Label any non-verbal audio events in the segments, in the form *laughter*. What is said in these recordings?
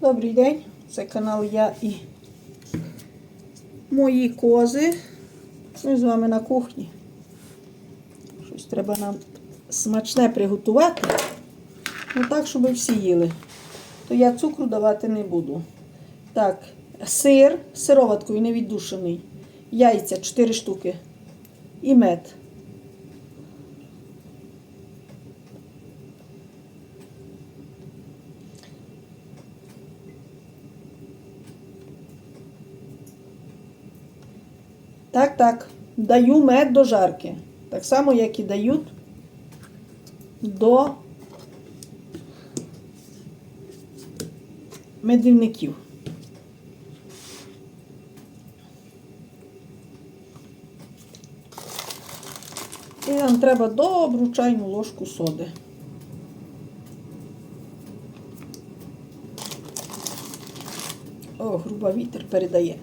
Добрий день, це канал Я і мої кози. Ми з вами на кухні. Щось треба нам смачне приготувати. Ну так, щоб всі їли. То я цукру давати не буду. Так, сир сироваткою невіддушений. Яйця 4 штуки. І мед. Так, так. Даю мед до жарки. Так само, як і дають до медівників. І нам треба добру чайну ложку соди. О, груба вітер передає.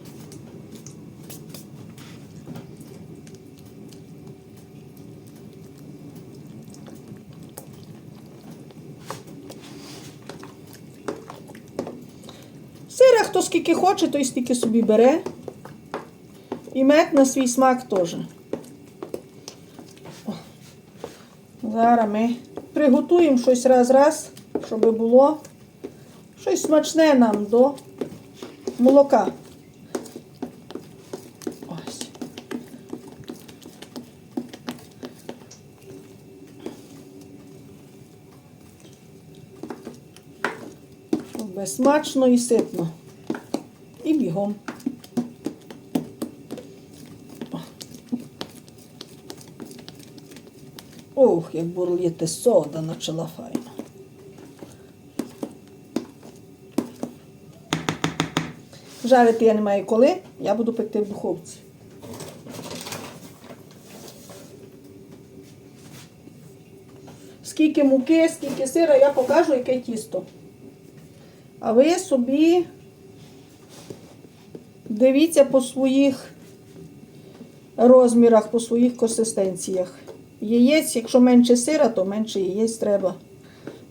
Сира хто скільки хоче, той стільки собі бере. І мед на свій смак теж. Зараз ми приготуємо щось раз-раз, щоб було щось смачне нам до молока. Ось. Щоб смачно і ситно. Бігом. Ох, як бурліти сода почала файно. Жарити я не маю коли, я буду пекти в духовці. Скільки муки, скільки сира, я покажу, яке тісто. А ви собі дивіться по своїх розмірах, по своїх консистенціях. Яєць, якщо менше сира, то менше яєць треба.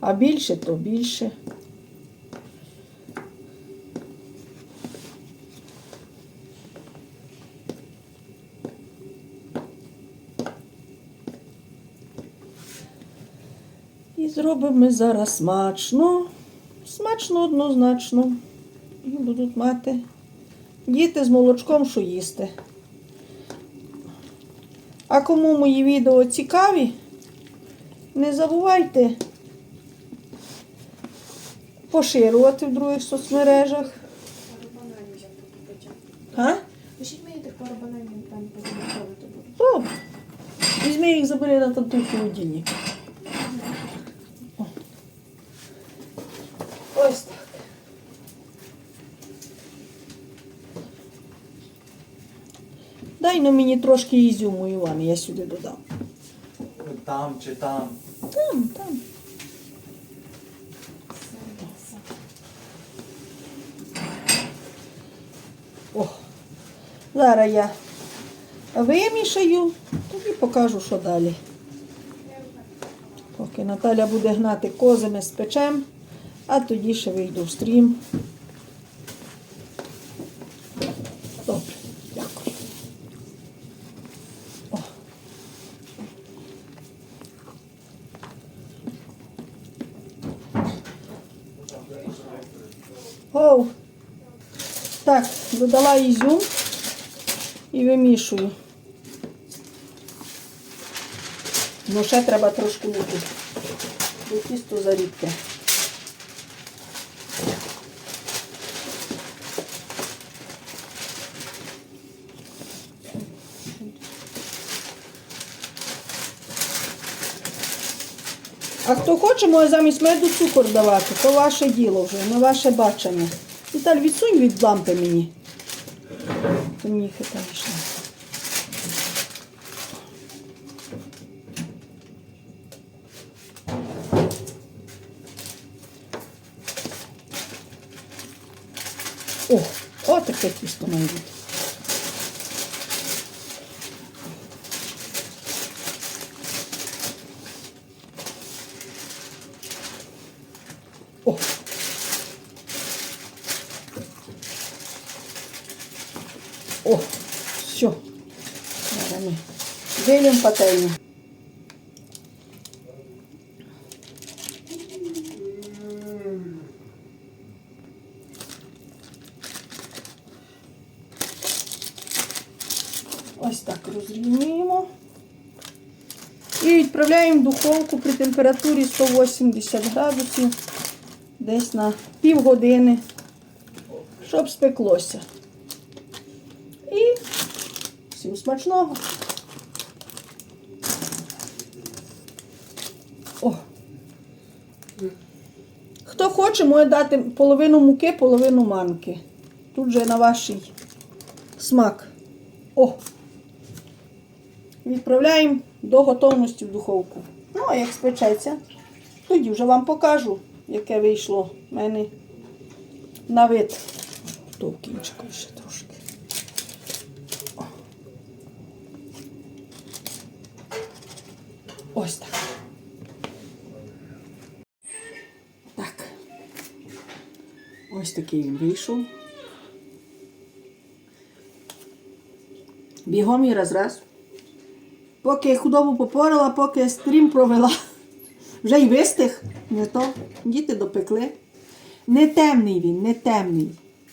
А більше, то більше. І зробимо ми зараз смачно. Смачно однозначно. І будуть мати діти з молочком, що їсти. А кому мої відео цікаві, не забувайте поширювати в других соцмережах. А? Пишіть мені тих пару бананів, там позамовити буду. Добре. Візьми їх, забери на там той холодильник. Дай ну мені трошки ізюму, Іван, я сюди додам. Там чи там. Там, там. О, зараз я вимішаю, тоді покажу, що далі. Поки Наталя буде гнати кози, ми спечем, а тоді ще вийду в стрім. Оу. Так, додала ізюм і вимішую. Ну, ще треба трошки муки. Бо тісто зарідке. А хто хоче, може замість меду цукор давати, то ваше діло вже, на ваше бачення. Віталь, відсунь від лампи мені. Ти мені хитаєш. О, о таке тісто має бути. О. О, все. Зараз ми вилім пательню. Ось так розрівнюємо. І відправляємо в духовку при температурі 180 градусів десь на півгодини, щоб спеклося. І всім смачного. Хто хоче, може дати половину муки, половину манки. Тут же на ваш смак. О! Відправляємо до готовності в духовку. Ну, а як спечеться, тоді вже вам покажу, яке вийшло в мене на вид. То в ще трошки. Ось. Так. Ось такий він вийшов. Бігом і раз-раз. Поки худобу попорала, поки стрім провела. *laughs* Вже й вистиг. Не то. Діти допекли. Не темний він, не темний.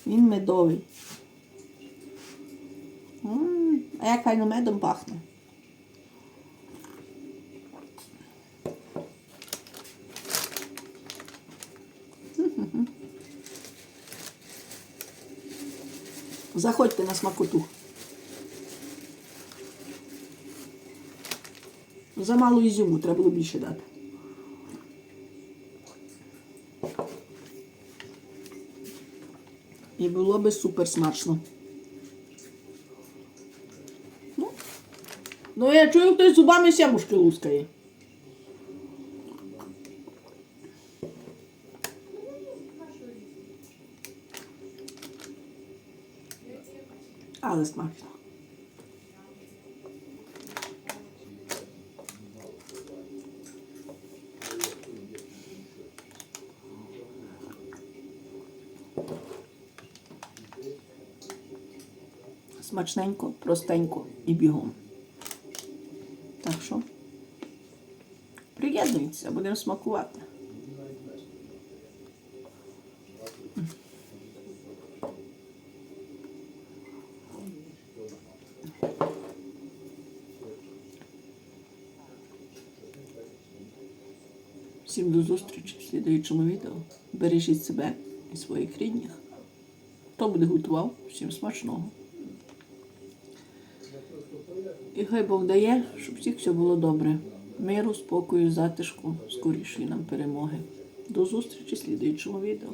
Він медовий. М, А як файно медом пахне. Заходьте на смакоту. Замало ізюму, треба було більше дати. І було би супер смачно. Ну, ну я чую, хтось зубами сямушки лускає. Але смачно. Смачненько, простенько і бігом. Так що приєднуйтеся, будемо смакувати. Всім до зустрічі в слідуючому відео. Бережіть себе і своїх рідних. Хто буде готував, всім смачного. І хай Бог дає, щоб всіх все було добре. Миру, спокою, затишку, скорішої нам перемоги. До зустрічі в слідуючому відео.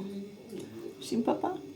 Всім па-па!